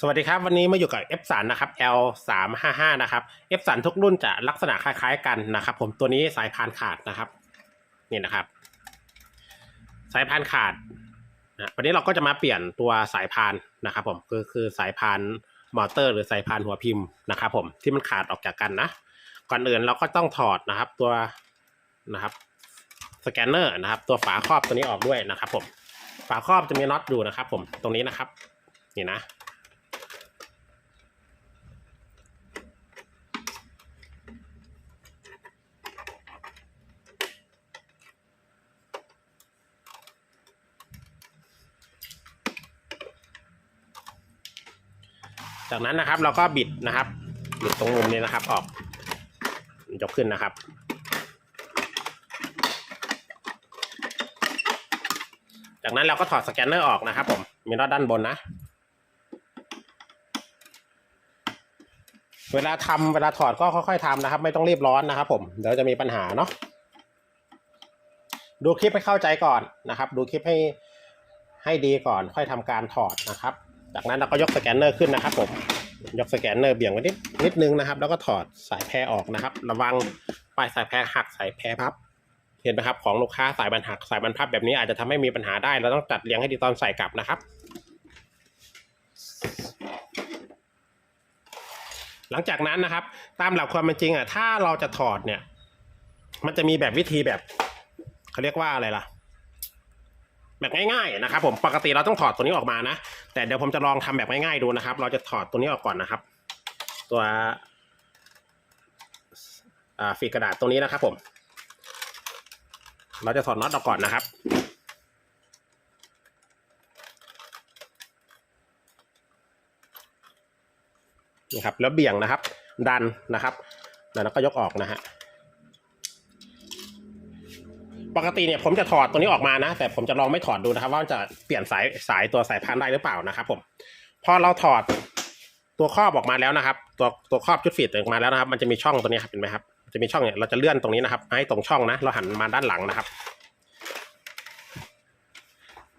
สวัสดีครับ วันนี้มาอยู่กับ F 3 นะครับ L 3 5 5 นะครับ F 3 ทุกรุ่นจะลักษณะคล้ายๆกันนะครับ ผมตัวนี้สายพานขาดนะครับ นี่นะครับ สายพานขาดนะวันนี้เราก็จะมาเปลี่ยนตัวสายพานนะครับ ผมคือคือสายพานมอเตอร์ หรือสายพานหัวพิมพ์นะครับ ผมที่มันขาดออกจากกันนะก่อนอื่นเราก็ต้องถอดนะครับ ตัวนะครับสแกนเนอร์นะครับ ตัวฝาครอบตัวนี้ออกด้วยนะครับ ผมฝาครอบจะมีน็อตอยู่นะครับ ผมตรงนี้นะครับ นี่นะ จากนั้นนะครับเราก็บิดนะครับบิดตรงมุมนี้นะครับออกยกขึ้นนะครับ จากนั้นเราก็ถอดสแกนเนอร์ออกนะครับ ผมมีน็อตด้านบนนะ เวลาทำเวลาถอดก็ค่อยๆทำนะครับ ไม่ต้องรีบร้อนนะครับ ผมเดี๋ยวจะมีปัญหาเนาะดูคลิปให้เข้าใจก่อนนะครับ ดูคลิปให้ให้ดีก่อนค่อยทำการถอดนะครับ จากนั้นเราก็ยกสแกนเนอร์ขึ้นนะครับผมยกสแกนเนอร์เบี่ยงไว้นิดนิดนึงนะครับ แล้วก็ถอดสายแพรออกนะครับ ระวังปลายสายแพรหักสายแพรพับ เห็นไหมครับของลูกค้าสายบรรหักสายบรรพับแบบนี้อาจจะทำให้มีปัญหาได้เราต้องจัดเรียงให้ดีตอนใส่กลับนะครับ หลังจากนั้นนะครับ ตามหลักความเป็นจริงอะถ้าเราจะถอดเนี่ย มันจะมีแบบวิธีแบบเขาเรียกว่าอะไรล่ะ แบบง่ายๆนะครับผมปกติเราต้องถอดตัวนี้ออกมานะ แต่เดี๋ยวผมจะลองทำแบบง่ายๆดูนะครับ เราจะถอดตัวนี้ออกก่อนนะครับ ตัวอ่าฝีกระดาษตรงนี้นะครับ ผม เราจะถอดน็อตออกก่อนนะครับนี่ครับแล้วเบี่ยงนะครับ ดันนะครับ แล้วก็ยกออกนะฮะ ปกติเนี่ยผมจะถอดตัวนี้ออกมานะ แต่ผมจะลองไม่ถอดดูนะครับ ว่าจะเปลี่ยนสายสายตัวสายพานได้หรือเปล่านะครับ ผม พอเราถอดตัวครอบออกมาแล้วนะครับ ตัวตัวครอบชุดฟีดออกมาแล้วนะครับ มันจะมีช่องตัวนี้ครับเห็นไหมครับจะมีช่องเนี่ยเราจะเลื่อนตรงนี้นะครับ ให้ตรงช่องนะ เราหันมาด้านหลังนะครับ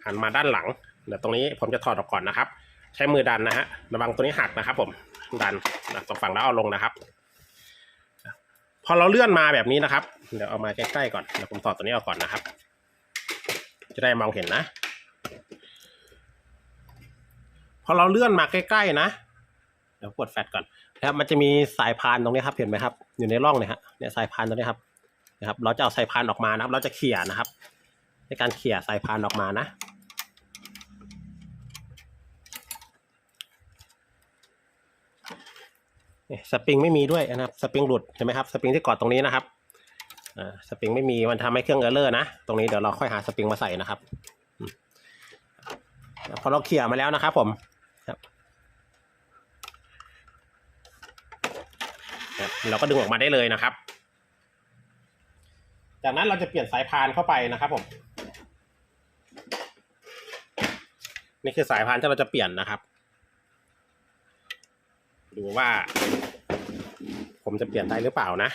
หันมาด้านหลังเดี๋ยวตรงนี้ผมจะถอดออกก่อนนะครับ ใช้มือดันนะฮะระวังตัวนี้หักนะครับ ผมดันนะตรงฝั่งแล้วเอาลงนะครับ อเราเลื่อนมาแบบนี้นะครับ เดี๋ยวเอามาใกล้ๆก่อนเดี๋ยวผมถอดตัวนี้ออกก่อนนะครับ จะได้มองเห็นนะ พอเราเลื่อนมาใกล้ๆนะ เดี๋ยวกดแฟลชก่อนนะครับมันจะมีสายพานตรงนี้ครับ เห็นไหมครับ อยู่ในร่องเนี่ยฮะเนี่ยสายพานตรงนี้ครับนะครับ เราจะเอาสายพานออกมานะครับ เราจะเขี่ยนะครับ ในการเขี่ยสายพานออกมานะ เนี่ย สปริงไม่มีด้วยนะครับสปริงหลุดเห็นไหมครับสปริงที่กอดตรงนี้นะครับอ่าสปริงไม่มีมันทำให้เครื่องเออร์เลอร์นะตรงนี้เดี๋ยวเราค่อยหาสปริงมาใส่นะครับพอเราเขี่ยมาแล้วนะครับ ผมครับเราก็ดึงออกมาได้เลยนะครับ จากนั้นเราจะเปลี่ยนสายพานเข้าไปนะครับผมนี่คือสายพานที่เราจะเปลี่ยนนะครับ ดูว่า ผมจะเปลี่ยนได้หรือเปล่านะ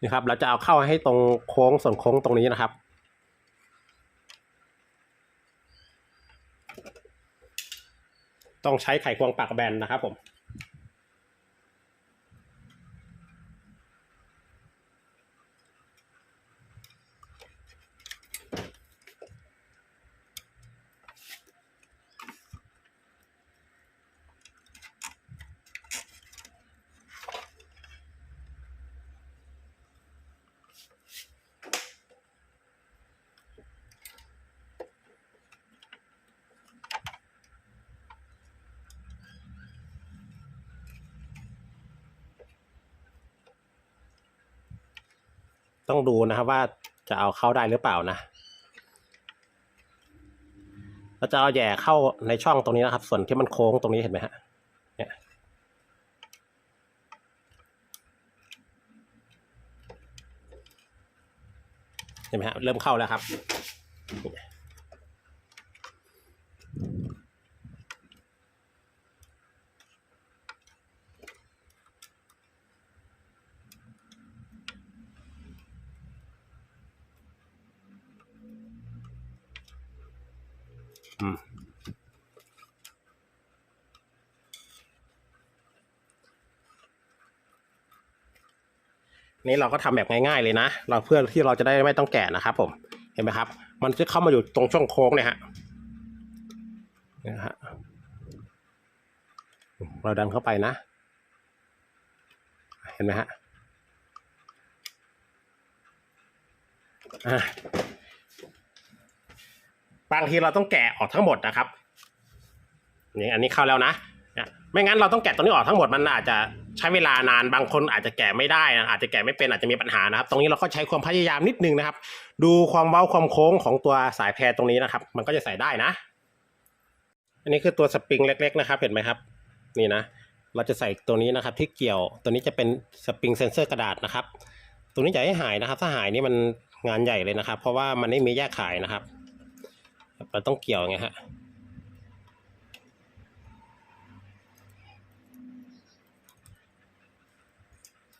นี่ครับ เราจะเอาเข้าให้ตรงโค้งส่วนโค้งตรงนี้นะครับ ต้องใช้ไขควงปากแบนนะครับผม ต้องดูนะครับว่าจะเอาเข้าได้หรือเปล่านะเราจะเอาแย่เข้าในช่องตรงนี้นะครับ ส่วนที่มันโค้งตรงนี้เห็นไหมฮะเนี่ยเห็นไหมฮะเริ่มเข้าแล้วครับ นี่เราก็ทำแบบง่ายๆเลยนะ เราเพื่อที่เราจะได้ไม่ต้องแกะนะครับ ผม เห็นไหมครับ มันจะเข้ามาอยู่ตรงช่องโค้งเนี่ยฮะนะฮะเราดันเข้าไปนะ เห็นไหมฮะอ่า บางทีเราต้องแกะออกทั้งหมดนะครับนี่อันนี้เข้าแล้วนะไม่งั้นเราต้องแกะตรงนี้ออกทั้งหมดมันอาจจะใช้เวลานานบางคนอาจจะแกะไม่ได้นะอาจจะแกะไม่เป็นอาจจะมีปัญหานะครับ ตรงนี้เราก็ใช้ความพยายามนิดนึงนะครับ ดูความเว้าความโค้งของตัวสายแพรตรงนี้นะครับ มันก็จะใส่ได้นะ อันนี้คือตัวสปริงเล็ก ๆ นะครับเห็นไหมครับ นี่นะเราจะใส่ตัวนี้นะครับ ที่เกี่ยวตัวนี้จะเป็นสปริงเซนเซอร์กระดาษนะครับ ตัวนี้อย่าให้หายนะครับ ถ้าหายนี่มันงานใหญ่เลยนะครับ เพราะว่ามันไม่มีแยกขายนะครับ เราต้องเกี่ยวไงฮะ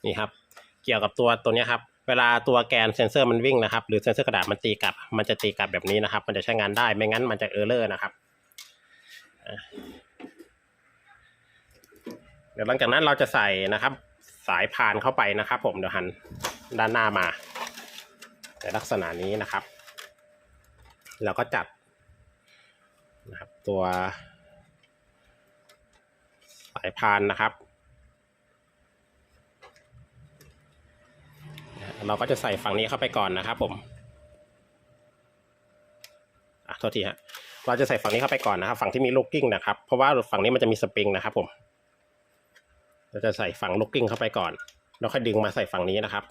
นี่ครับ เกี่ยวกับตัวตัวนี้ครับ เวลาตัวแกนเซนเซอร์มันวิ่งนะครับ หรือเซนเซอร์กระดาษมันตีกลับ มันจะตีกลับแบบนี้นะครับ มันจะใช้งานได้ ไม่งั้นมันจะเออร์เลอร์นะครับ เดี๋ยวหลังจากนั้นเราจะใส่นะครับ สายพานเข้าไปนะครับ ผม เดี๋ยวหันด้านหน้ามาในลักษณะนี้นะครับ แล้วก็จัดนะครับ ตัวสายพานนะครับ เราก็จะใส่ฝั่งนี้เข้าไปก่อนนะครับผมอะโทษทีฮะเราจะใส่ฝั่งนี้เข้าไปก่อนนะครับ ฝั่งที่มีลูกกิ้งนะครับ เพราะว่าฝั่งนี้มันจะมีสปริงนะครับผมเราจะใส่ฝั่งลูกกิ้งเข้าไปก่อน แล้วค่อยดึงมาใส่ฝั่งนี้นะครับ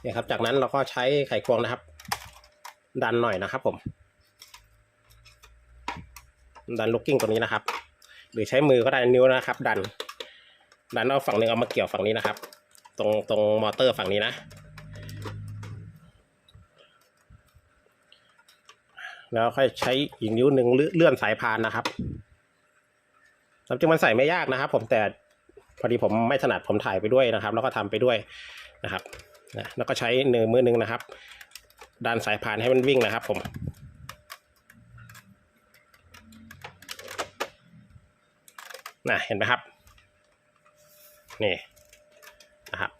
เนี่ยครับ จากนั้นเราก็ใช้ไขควงนะครับ ดันหน่อยนะครับผม ดันลูกกิ้งตัวนี้นะครับ หรือใช้มือก็ได้นิ้วนะครับ ดัน ดันเอาฝั่งหนึ่งเอามาเกี่ยวฝั่งนี้นะครับ ตรงตรงมอเตอร์ฝั่งนี้นะแล้วค่อยใช้อีกนิ้วหนึ่งเลื่อนสายพานนะครับจริงๆมันใส่ไม่ยากนะครับ ผมแต่พอดีผมไม่ถนัดผมถ่ายไปด้วยนะครับ แล้วก็ทำไปด้วยนะครับ นะแล้วก็ใช้เนื้อมือหนึ่งนะครับดันสายพานให้มันวิ่งนะครับผมนะเห็นไหมครับนี่นะครับ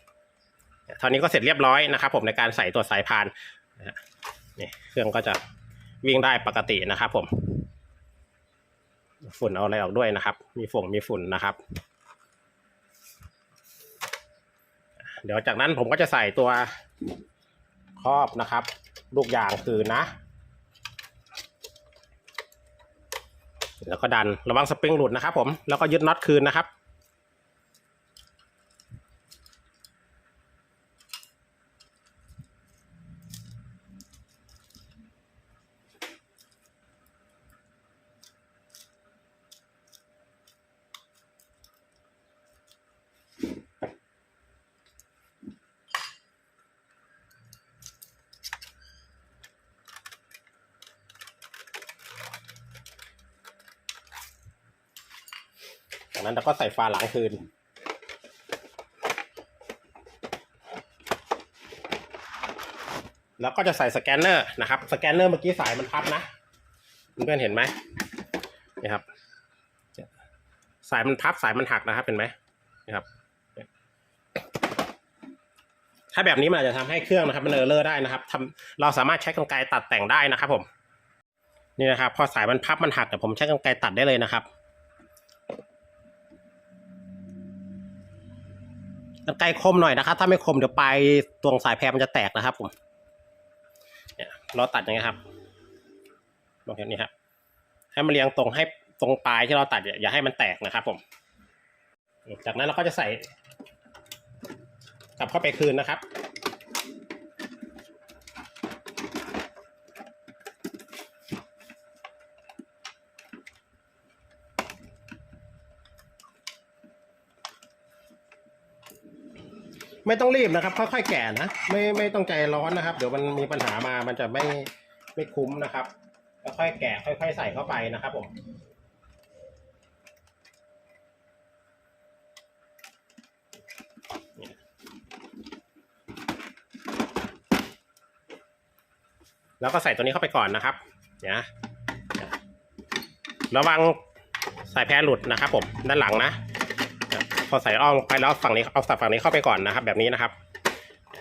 เท่านี้ก็เสร็จเรียบร้อยนะครับ ผมในการใส่ตัวสายพานนี่เครื่องก็จะวิ่งได้ปกตินะครับ ผม ฝุ่นเอาอะไรออกด้วยนะครับ มีฝุ่นมีฝุ่นนะครับ เดี๋ยวจากนั้นผมก็จะใส่ตัวครอบนะครับ ลูกยางคืนนะ แล้วก็ดันระวังสปริงหลุดนะครับผมแล้วก็ยึดน็อตคืนนะครับ จากนั้นเราก็ใส่ฝาหลังคืน แล้วก็จะใส่สแกนเนอร์นะครับ สแกนเนอร์เมื่อกี้สายมันพับนะเพื่อนๆเห็นไหมนี่ครับ สายมันพับสายมันหักนะครับเห็นไหมนี่ครับ ถ้าแบบนี้มันอาจจะทำให้เครื่องนะครับ มันเออเลอร์ได้นะครับทำเราสามารถใช้กรรไกรตัดแต่งได้นะครับผมนี่นะครับ พอสายมันพับมันหักเดี๋ยวผมใช้กรรไกรตัดได้เลยนะครับ กันไกลคมหน่อยนะครับ ถ้าไม่คมเดี๋ยวปลายตวงสายแพรมันจะแตกนะครับผมเนี่ยเราตัดอย่างนี้ครับลองเห็นนี่ครับให้มันเรียงตรงให้ตรงปลายที่เราตัดอย่าให้มันแตกนะครับ ผม จากนั้นเราก็จะใส่กลับเข้าไปคืนนะครับ ไม่ต้องรีบนะครับ ค่อยๆแกะนะไม่ไม่ต้องใจร้อนนะครับ เดี๋ยวมันมีปัญหามามันจะไม่ไม่คุ้มนะครับค่อยๆแกะค่อยๆใส่เข้าไปนะครับผมแล้วก็ใส่ตัวนี้เข้าไปก่อนนะครับเนี่ยนะระวังสายแพรหลุดนะครับผมด้านหลังนะ พอใส่อ้อมไปแล้วฝั่งนี้เอาสับฝั่งนี้เข้าไปก่อนนะครับ แบบนี้นะครับ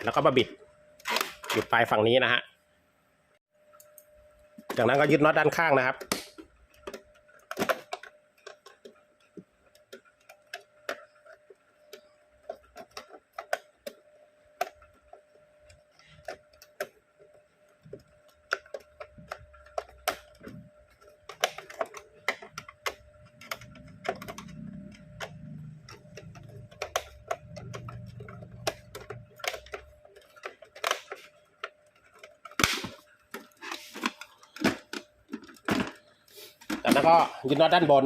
แล้วก็มาบิดหยุดปลายฝั่งนี้นะฮะจากนั้นก็ยึดน็อตด้านข้างนะครับ จากนั้นก็ยึดน็อตด้านบน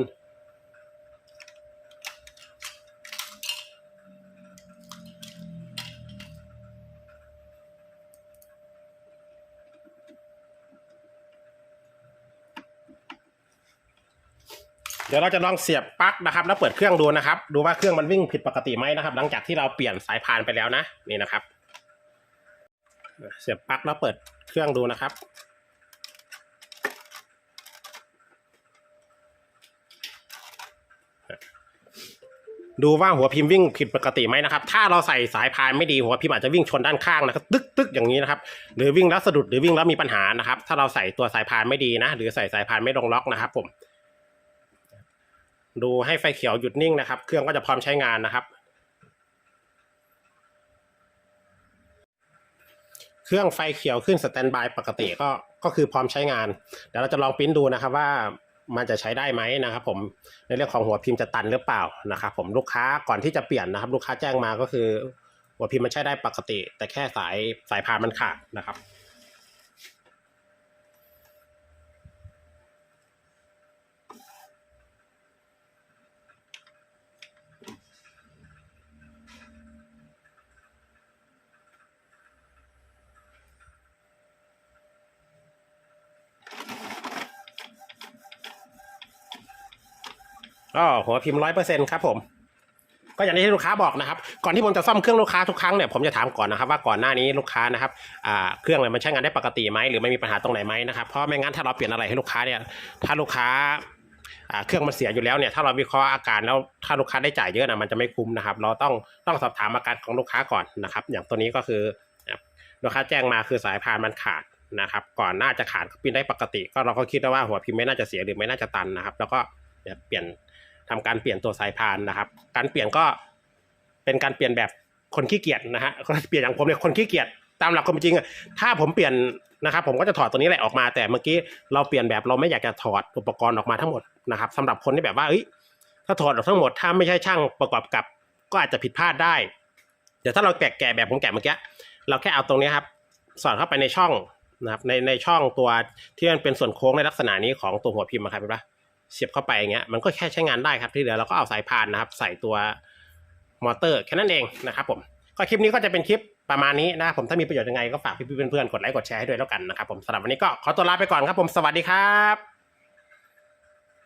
เดี๋ยวเราจะลองเสียบปลั๊กนะครับ แล้วเปิดเครื่องดูนะครับ ดูว่าเครื่องมันวิ่งผิดปกติไหมนะครับ หลังจากที่เราเปลี่ยนสายพานไปแล้วนะนี่นะครับ เสียบปลั๊กแล้วเปิดเครื่องดูนะครับ ดูว่าหัวพิมพ์วิ่งผิดปกติไหมนะครับ ถ้าเราใส่สายพานไม่ดีหัวพิมพ์อาจจะวิ่งชนด้านข้างนะครับ ตึกตึกอย่างนี้นะครับ หรือวิ่งแล้วสะดุดหรือวิ่งแล้วมีปัญหานะครับ ถ้าเราใส่ตัวสายพานไม่ดีนะ หรือใส่สายพานไม่ลงล็อกนะครับ ผม ดูให้ไฟเขียวหยุดนิ่งนะครับ เครื่องก็จะพร้อมใช้งานนะครับเครื่องไฟเขียวขึ้นสแตนบายปกติก็ก็คือพร้อมใช้งานเดี๋ยวเราจะลองปริ้นดูนะครับว่า มันจะใช้ได้ไหมนะครับผมในเรื่องของหัวพิมพ์จะตันหรือเปล่านะครับผมลูกค้าก่อนที่จะเปลี่ยนนะครับ ลูกค้าแจ้งมาก็คือ หัวพิมพ์มันใช้ได้ปกติ แต่แค่สายสายพานมันขาดนะครับ ก็หัวพิมพ์ร้อยเปอร์เซ็นครับผม ก็อย่างที่ลูกค้าบอกนะครับ ก่อนที่ผมจะซ่อมเครื่องลูกค้าทุกครั้งเนี่ยผมจะถามก่อนนะครับว่าก่อนหน้านี้ลูกค้านะครับอ่าเครื่องเนี่ยมันใช้งานได้ปกติไหมหรือไม่มีปัญหาตรงไหนไหมนะครับเพราะไม่งั้นถ้าเราเปลี่ยนอะไรให้ลูกค้าเนี่ยถ้าลูกค้าอ่าเครื่องมันเสียอยู่แล้วเนี่ยถ้าเราวิเคราะห์อาการแล้วถ้าลูกค้าได้จ่ายเยอะนะมันจะไม่คุ้มนะครับ เราต้องต้องสอบถามอาการของลูกค้าก่อนนะครับ อย่างตัวนี้ก็คือลูกค้าแจ้งมาคือสายพานมันขาดนะครับ ก่อนหน้าจะขาดก็พิมพ์ได้ปกติ ก็เราก็คิดว่าหัวพิมพ์ไม่น่าจะเสียหรือไม่น่าจะตันนะครับ แล้วก็เปลี่ยน ทำการเปลี่ยนตัวสายพานนะครับ การเปลี่ยนก็เป็นการเปลี่ยนแบบคนขี้เกียจนะฮะเปลี่ยนอย่างผมเนี่ยคนขี้เกียจตามหลักความจริงอะถ้าผมเปลี่ยนนะครับผมก็จะถอดตัวนี้แหละออกมา แต่เมื่อกี้เราเปลี่ยนแบบเราไม่อยากจะถอดอุปกรณ์ออกมาทั้งหมดนะครับสำหรับคนที่แบบว่าเอ้ยถ้าถอดออกทั้งหมดถ้าไม่ใช่ช่างประกอบกับ ก็อาจจะผิดพลาดได้เดี๋ยวถ้าเราแกะแกะแบบผมแกะเมื่อกี้เราแค่เอาตรงนี้ครับ สอดเข้าไปในช่องนะครับในในช่องตัวที่มันเป็นส่วนโค้งในลักษณะนี้ของตัวหัวพิมพ์อะครับเห็นปะ เสียบเข้าไปอย่างเงี้ยมันก็แค่ใช้งานได้ครับที่เหลือเราก็เอาสายพานนะครับ ใส่ตัวมอเตอร์แค่นั้นเองนะครับผมก็คลิปนี้ก็จะเป็นคลิปประมาณนี้นะครับผมถ้ามีประโยชน์ยังไงก็ฝากพี่ๆเพื่อนๆกดไลค์กดแชร์ให้ด้วยแล้วกันนะครับผมสำหรับวันนี้ก็ขอตัวลาไปก่อนครับผมสวัสดีครับ